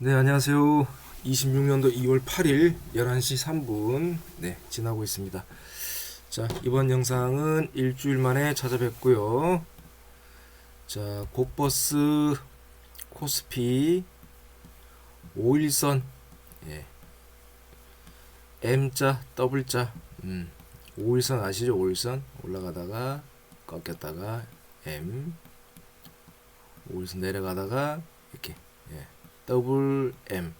네, 안녕하세요. 26년도 2월 8일 11시 3분 네, 지나고 있습니다. 자, 이번 영상은 일주일 만에 찾아뵙고요. 자, 곧버스 코스피 5일선 예. M자 더블자 음. 5일선 아시죠? 5일선 올라가다가 꺾였다가 M 5일선 내려가다가 이렇게 예. 더블 M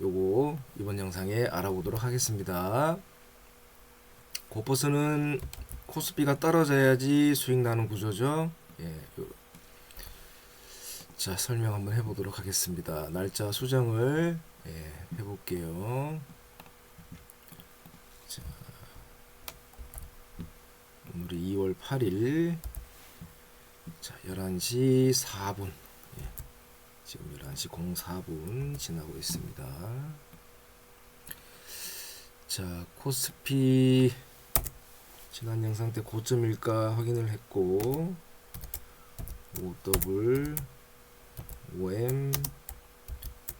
요거 이번 영상에 알아보도록 하겠습니다. 고버스는 코스피가 떨어져야지 수익 나는 구조죠. 예. 요- 자, 설명 한번 해보도록 하겠습니다. 날짜 수정을 예, 해볼게요. 자, 오늘이 2월 8일 자, 11시 4분 지금 11시 04분 지나고 있습니다. 자, 코스피 지난 영상 때 고점일까 확인을 했고 5더블 5M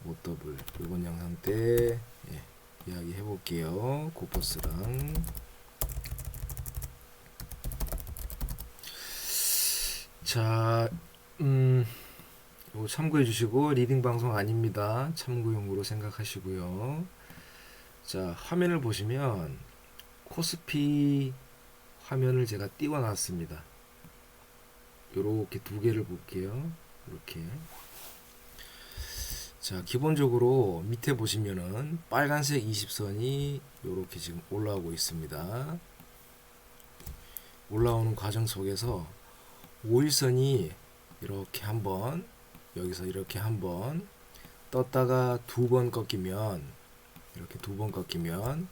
5더블 이번 영상 때 예, 이야기 해볼게요. 고퍼스랑 자, 음, 이거 참고해 주시고 리딩 방송 아닙니다. 참고용으로 생각하시고요. 자, 화면을 보시면 코스피 화면을 제가 띄워 놨습니다. 요렇게 두 개를 볼게요. 이렇게. 자, 기본적으로 밑에 보시면은 빨간색 20선이 요렇게 지금 올라오고 있습니다. 올라오는 과정 속에서 5일선이 이렇게 한번 여기서 이렇게 한번 떴다가 두 번 꺾이면 이렇게 두 번 꺾이면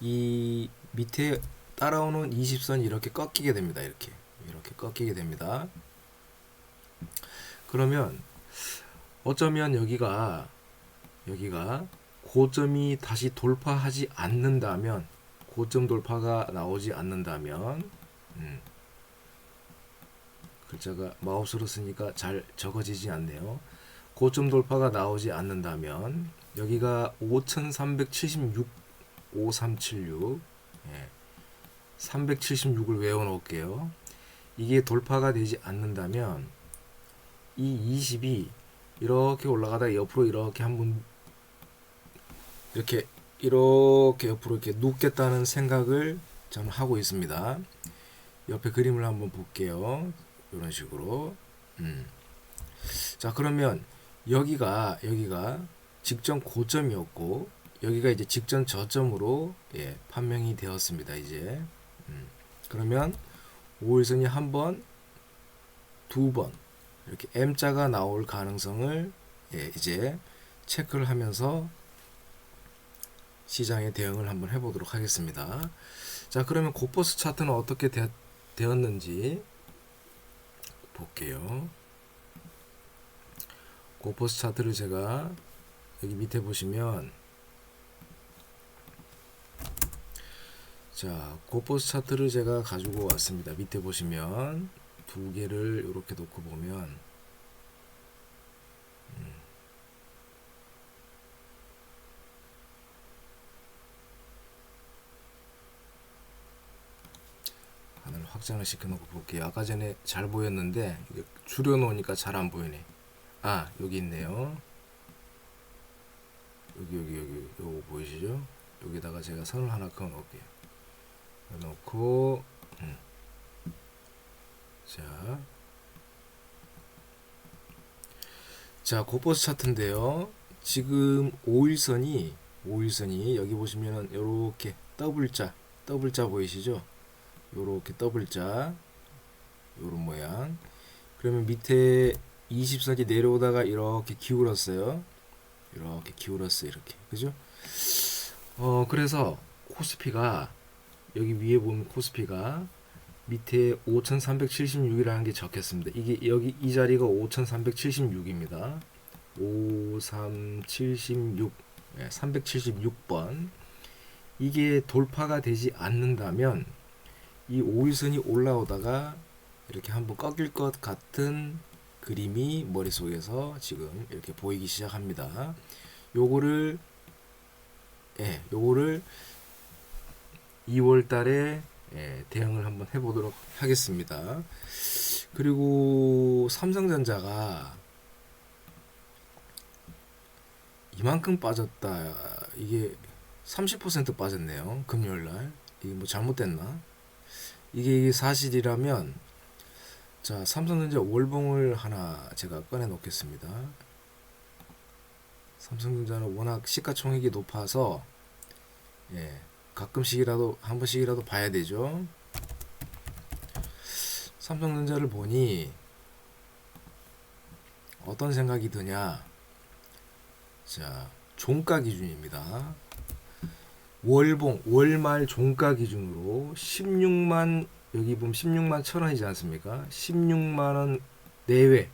이 밑에 따라오는 20선이 이렇게 꺾이게 됩니다. 이렇게 이렇게 꺾이게 됩니다. 그러면 어쩌면 여기가 여기가 고점이 다시 돌파하지 않는다면 고점 돌파가 나오지 않는다면 음, 글자가 마우스로 쓰니까 잘 적어지지 않네요. 고점 돌파가 나오지 않는다면 여기가 5376 5376 예. 376을 외워 놓을게요. 이게 돌파가 되지 않는다면 이 20이 이렇게 올라가다 옆으로 이렇게 한번 이렇게 이렇게 옆으로 이렇게 눕겠다는 생각을 저는 하고 있습니다. 옆에 그림을 한번 볼게요. 이런 식으로. 음. 자, 그러면 여기가 여기가 직전 고점이었고 여기가 이제 직전 저점으로 예, 판명이 되었습니다. 이제. 음. 그러면 5일선이 한 번, 두 번 이렇게 M자가 나올 가능성을 예, 이제 체크를 하면서 시장에 대응을 한번 해보도록 하겠습니다. 자, 그러면 고버스 차트는 어떻게 되, 되었는지 볼게요. 고퍼스 차트를 제가 여기 밑에 보시면 자 고퍼스 차트를 제가 가지고 왔습니다. 밑에 보시면 두 개를 이렇게 놓고 보면 음. 하나를 확장을 시켜놓고 볼게요. 아까 전에 잘 보였는데 줄여놓으니까 잘 안 보이네. 아 여기 있네요. 여기 여기 여기 요거 보이시죠? 여기다가 제가 선을 하나 그어 놓을게요. 넣고 음. 자, 자 고버스 차트인데요. 지금 5일선이 5일선이 여기 보시면 요렇게 더블자 더블자 보이시죠? 요렇게 더블자 요런 모양. 그러면 밑에 20선이 내려오다가 이렇게 기울었어요. 이렇게 기울었어요 이렇게. 그죠? 어 그래서 코스피가 여기 위에 보면 코스피가 밑에 5376이라는 게 적혔습니다. 이게 여기 이 자리가 5376입니다. 5376 예, 376번. 이게 돌파가 되지 않는다면 이 5일선이 올라오다가 이렇게 한번 꺾일 것 같은 그림이 머릿속에서 지금 이렇게 보이기 시작합니다. 요거를 예, 요거를 2월 달에 예, 대응을 한번 해 보도록 하겠습니다. 그리고 삼성전자가 이만큼 빠졌다. 이게 30% 빠졌네요. 금요일 날. 이게 뭐 잘못됐나? 이게, 사실이라면 자, 삼성전자 월봉을 하나 제가 꺼내 놓겠습니다. 삼성전자는 워낙 시가총액이 높아서 예, 가끔씩이라도 한 번씩이라도 봐야 되죠. 삼성전자를 보니 어떤 생각이 드냐? 자, 종가 기준입니다. 월봉 월말 종가 기준으로 16만 여기 보면 16만 천 원이지 않습니까? 16만 원 내외,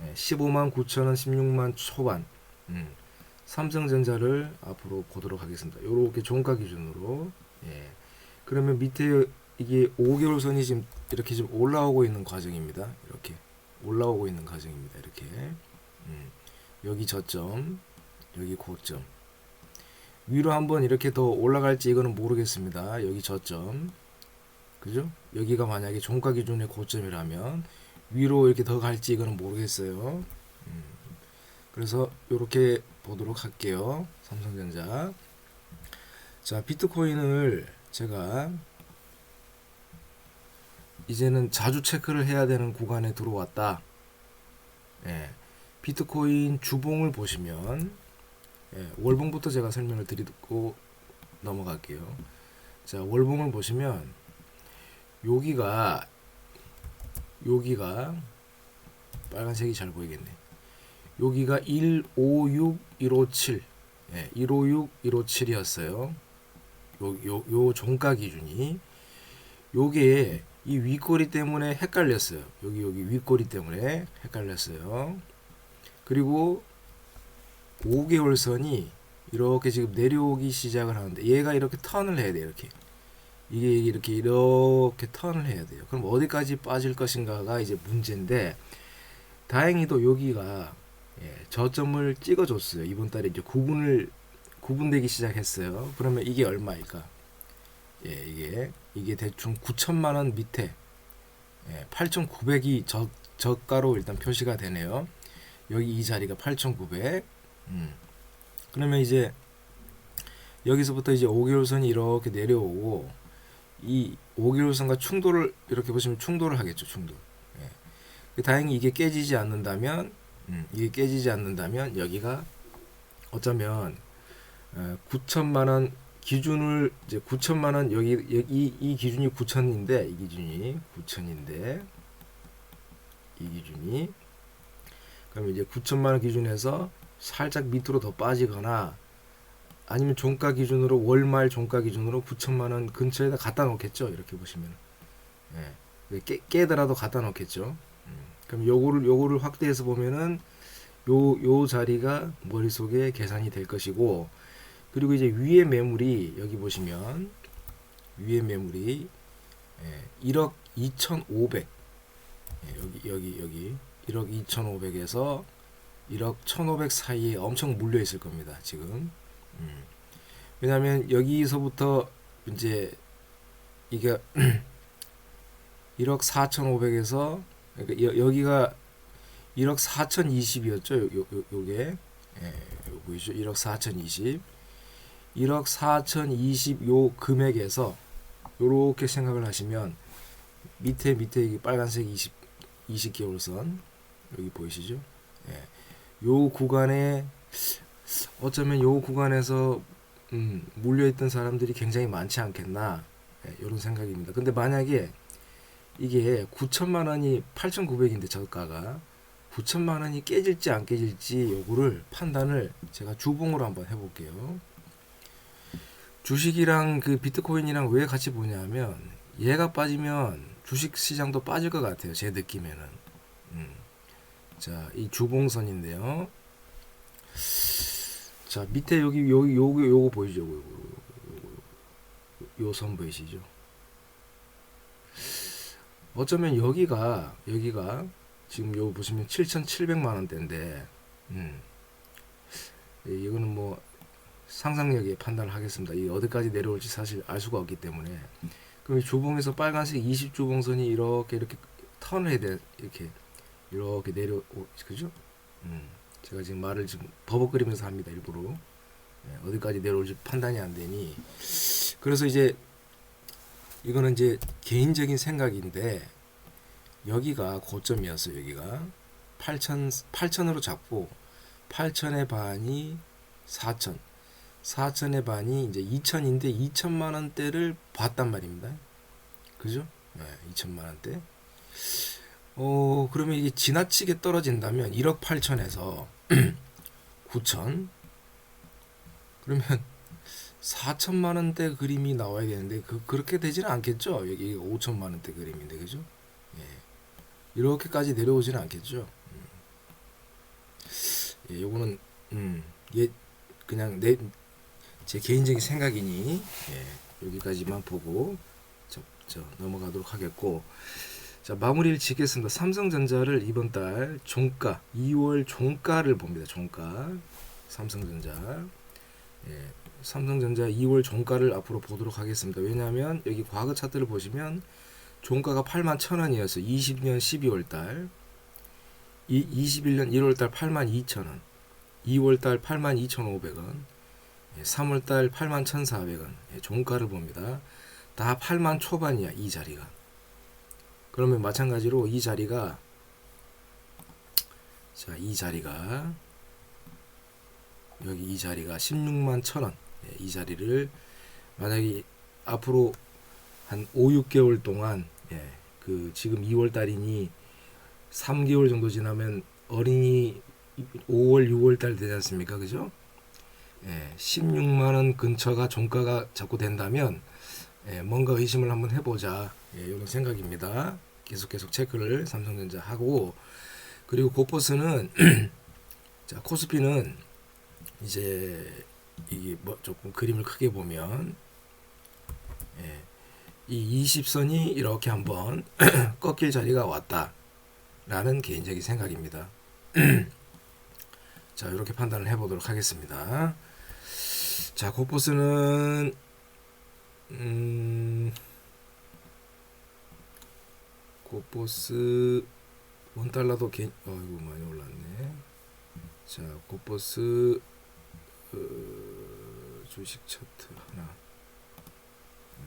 예, 15만 9천 원, 16만 초반. 음, 삼성전자를 앞으로 보도록 하겠습니다. 요렇게 종가 기준으로. 예. 그러면 밑에 이게 5개월 선이 지금 이렇게 지금 올라오고 있는 과정입니다. 이렇게 올라오고 있는 과정입니다. 이렇게. 음, 여기 저점, 여기 고점. 위로 한번 이렇게 더 올라갈지 이거는 모르겠습니다. 여기 저점. 그죠? 여기가 만약에 종가 기준의 고점이라면 위로 이렇게 더 갈지 이거는 모르겠어요. 음, 그래서 이렇게 보도록 할게요. 삼성전자. 자, 비트코인을 제가 이제는 자주 체크를 해야 되는 구간에 들어왔다. 예, 비트코인 주봉을 보시면 예, 월봉부터 제가 설명을 드리고 넘어갈게요. 자, 월봉을 보시면 여기가 여기가 빨간색이 잘 보이겠네. 여기가 156157 예, 156157이었어요. 요, 요, 요 종가 기준이 요게 이 윗꼬리 때문에 헷갈렸어요. 여기 여기 윗꼬리 때문에 헷갈렸어요. 그리고 5개월 선이 이렇게 지금 내려오기 시작을 하는데 얘가 이렇게 턴을 해야 돼요. 이렇게 이게 이렇게 이렇게 턴을 해야 돼요. 그럼 어디까지 빠질 것인가가 이제 문제인데 다행히도 여기가 예, 저점을 찍어줬어요. 이번 달에 이제 구분을 구분되기 시작했어요. 그러면 이게 얼마일까? 예, 이게 이게 대충 9천만 원 밑에 예, 8,900이 저 저가로 일단 표시가 되네요. 여기 이 자리가 8,900. 음. 그러면 이제 여기서부터 이제 5개월 선이 이렇게 내려오고 이 5개월 선과 충돌을 이렇게 보시면 충돌을 하겠죠, 충돌. 예. 다행히 이게 깨지지 않는다면 음, 이게 깨지지 않는다면 여기가 어쩌면 어, 9천만 원 기준을 이제 9천만 원 여기 이, 이 기준이 9천인데 이 기준이 9천인데 이 기준이 그럼 이제 9천만 원 기준에서 살짝 밑으로 더 빠지거나 아니면 종가 기준으로 월말 종가 기준으로 9천만 원 근처에다 갖다 놓겠죠 이렇게 보시면 예. 깨, 깨더라도 갖다 놓겠죠 음. 그럼 요거를 요거를 확대해서 보면은 요 요 자리가 머릿속에 계산이 될 것이고 그리고 이제 위에 매물이 여기 보시면 위에 매물이 예, 1억 2,500 예, 여기 여기 여기 1억 2,500에서 1억 1,500 사이에 엄청 물려 있을 겁니다. 지금 음. 왜냐하면 여기서부터 이제 이게 1억 4,500에서 그러니까 여, 여기가 1억 4,020이었죠. 요, 요, 요게 예, 요 보이죠? 1억 4,020 1억 4,020 요 금액에서 요렇게 생각을 하시면 밑에 밑에 이 빨간색 20 20개월선 여기 보이시죠? 예. 요 구간에 어쩌면 요 구간에서 음, 물려있던 사람들이 굉장히 많지 않겠나 예, 이런 생각입니다. 근데 만약에 이게 9천만 원이 8,900인데 저가가 9천만 원이 깨질지 안 깨질지 요거를 판단을 제가 주봉으로 한번 해볼게요. 주식이랑 그 비트코인이랑 왜 같이 보냐면 얘가 빠지면 주식 시장도 빠질 것 같아요. 제 느낌에는. 음. 자, 이 주봉선인데요. 자, 밑에 여기 여기 요거 요거 보이죠? 요거 요 선 보이시죠? 어쩌면 여기가 여기가 지금 요 보시면 7,700만 원대인데 음. 예, 이거는 뭐 상상력에 판단을 하겠습니다. 이 어디까지 내려올지 사실 알 수가 없기 때문에 그럼 이 주봉에서 빨간색 20 주봉선이 이렇게 이렇게 턴을 해야 돼 이렇게 이렇게 내려 그죠? 음. 제가 지금 말을 지금 버벅거리면서 합니다 일부러 예, 어디까지 내려올지 판단이 안 되니 그래서 이제 이거는 이제 개인적인 생각인데 여기가 고점이었어요 여기가 8천 8천으로 잡고 8천의 반이 4천 4천의 반이 이제 2천인데 2천만 원대를 봤단 말입니다 그죠? 네, 2천만 원대 어 그러면 이게 지나치게 떨어진다면 1억 8천에서 9천 그러면 4천만 원대 그림이 나와야 되는데 그 그렇게 되지는 않겠죠. 여기 5천만 원대 그림인데 그죠? 예. 이렇게까지 내려오지는 않겠죠. 음. 예, 요거는 음, 예 그냥 내 제 개인적인 생각이니 예, 여기까지만 보고 저, 저 넘어가도록 하겠고 자 마무리를 짓겠습니다. 삼성전자를 이번 달 종가 2월 종가를 봅니다. 종가 삼성전자 예, 삼성전자 2월 종가를 앞으로 보도록 하겠습니다. 왜냐하면 여기 과거 차트를 보시면 종가가 8만 1,000원이어서 20년 12월 달, 이 21년 1월 달 8만 2,000원, 2월 달 8만 2,500원, 3월 달 8만 1,400원 예, 종가를 봅니다. 다 8만 초반이야 이 자리가. 그러면 마찬가지로 이 자리가 자 이 자리가 여기 이 자리가 16만 1,000원 예, 이 자리를 만약에 앞으로 한 5, 6개월 동안 예, 그 지금 2월 달이니 3개월 정도 지나면 어린이 5월, 6월 달 되지 않습니까? 그죠? 예, 16만 원 근처가 종가가 자꾸 된다면 예, 뭔가 의심을 한번 해보자 예, 이런 생각입니다. 계속 계속 체크를 삼성전자 하고 그리고 고퍼스는 자 코스피는 이제 이게 뭐 조금 그림을 크게 보면 예, 이 20선이 이렇게 한번 꺾일 자리가 왔다라는 개인적인 생각입니다. 자 이렇게 판단을 해보도록 하겠습니다. 자 고포스는 고포스 원 달러도 개, 어이구 많이 올랐네. 자 고포스 어, 주식 차트 하나 네,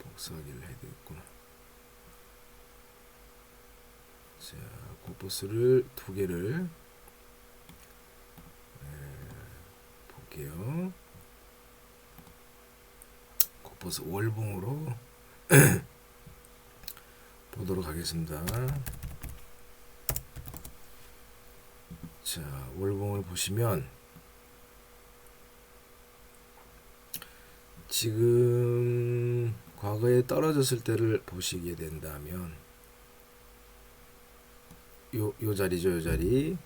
복사하기를 해야 되겠구나. 자, 고포스를 두 개를 네, 볼게요. 고포스 월봉으로 보도록 하겠습니다. 자, 월봉을 보시면 지금 과거에 떨어졌을 때를 보시게 된다면 요, 요 자리죠, 요 자리.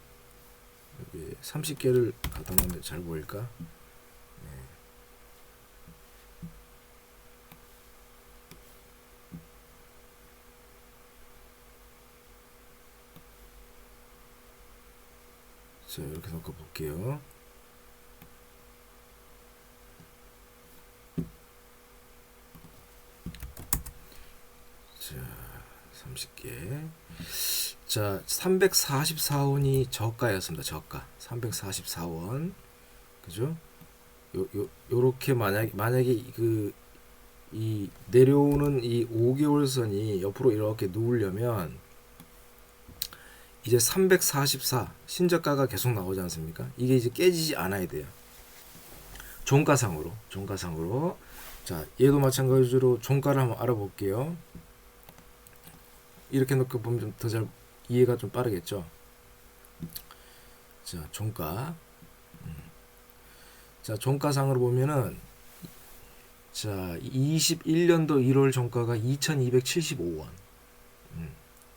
여기 30개를 갖다 놓으면 잘 보일까? 자, 이렇게 놓고 볼게요. 자, 30개. 자, 344원이 저가였습니다. 저가. 344원. 그죠? 요, 요, 요렇게 만약, 만약에 그, 이 내려오는 이 5개월 선이 옆으로 이렇게 누우려면 이제 344 신저가가 계속 나오지 않습니까? 이게 이제 깨지지 않아야 돼요. 종가상으로, 종가상으로. 자, 얘도 마찬가지로 종가를 한번 알아볼게요. 이렇게 놓고 보면 좀 더 잘 이해가 좀 빠르겠죠. 자, 종가. 음. 자, 종가상으로 보면은 자, 21년도 1월 종가가 2,275원. 음.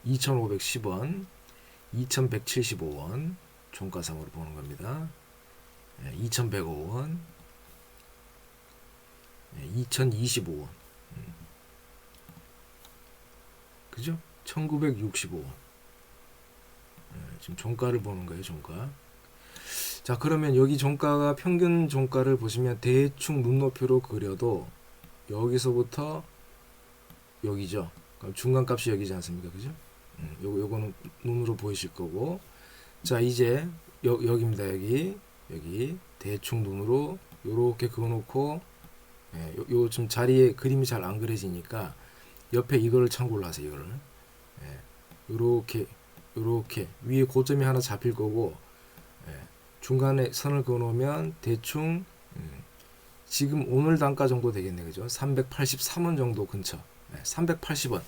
2,510원. 2,175원. 종가상으로 보는 겁니다. 예, 2,105원. 예, 2,025원. 음. 그죠? 1965원. 지금 종가를 보는 거예요, 종가. 자, 그러면 여기 종가가 평균 종가를 보시면 대충 눈높이로 그려도 여기서부터 여기죠. 그럼 중간 값이 여기지 않습니까? 그죠? 음, 요거 요거는 눈으로 보이실 거고. 자, 이제 여, 여기입니다. 여기. 여기 대충 눈으로 요렇게 그어 놓고 예, 요, 요 지금 자리에 그림이 잘 안 그려지니까 옆에 이거를 참고로 하세요. 이거를. 예, 요렇게 요렇게 위에 고점이 하나 잡힐 거고 예, 중간에 선을 그어 놓으면 대충 음, 지금 오늘 단가 정도 되겠네. 그죠? 383원 정도 근처. 예, 380원.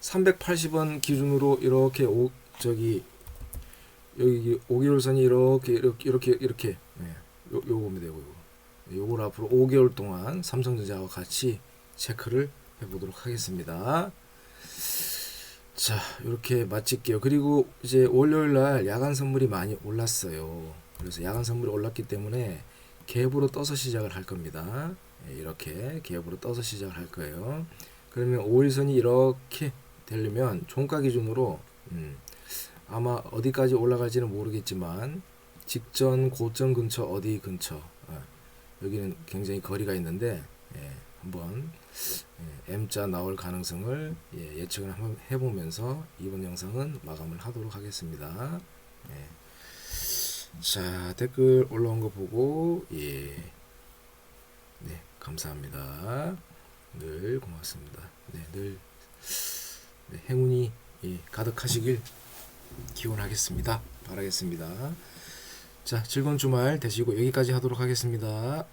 380원 기준으로 이렇게 오, 저기 여기 5개월 선이 이렇게 이렇게 이렇게 이렇게 예, 요 요겁니다. 요거. 요걸 앞으로 5개월 동안 삼성전자와 같이 체크를 해보도록 하겠습니다. 자, 이렇게 마칠게요. 그리고 이제 월요일 날 야간 선물이 많이 올랐어요. 그래서 야간 선물이 올랐기 때문에 갭으로 떠서 시작을 할 겁니다. 예, 이렇게 갭으로 떠서 시작을 할 거예요. 그러면 5일선이 이렇게 되려면 종가 기준으로 음, 아마 어디까지 올라갈지는 모르겠지만 직전 고점 근처 어디 근처 아, 여기는 굉장히 거리가 있는데 예, 한번 예, M자 나올 가능성을 예, 예측을 한번 해보면서 이번 영상은 마감을 하도록 하겠습니다. 예. 자 댓글 올라온 거 보고 예, 네 감사합니다. 늘 고맙습니다. 네, 늘 네, 행운이 예, 가득하시길 기원하겠습니다. 바라겠습니다. 자 즐거운 주말 되시고 여기까지 하도록 하겠습니다.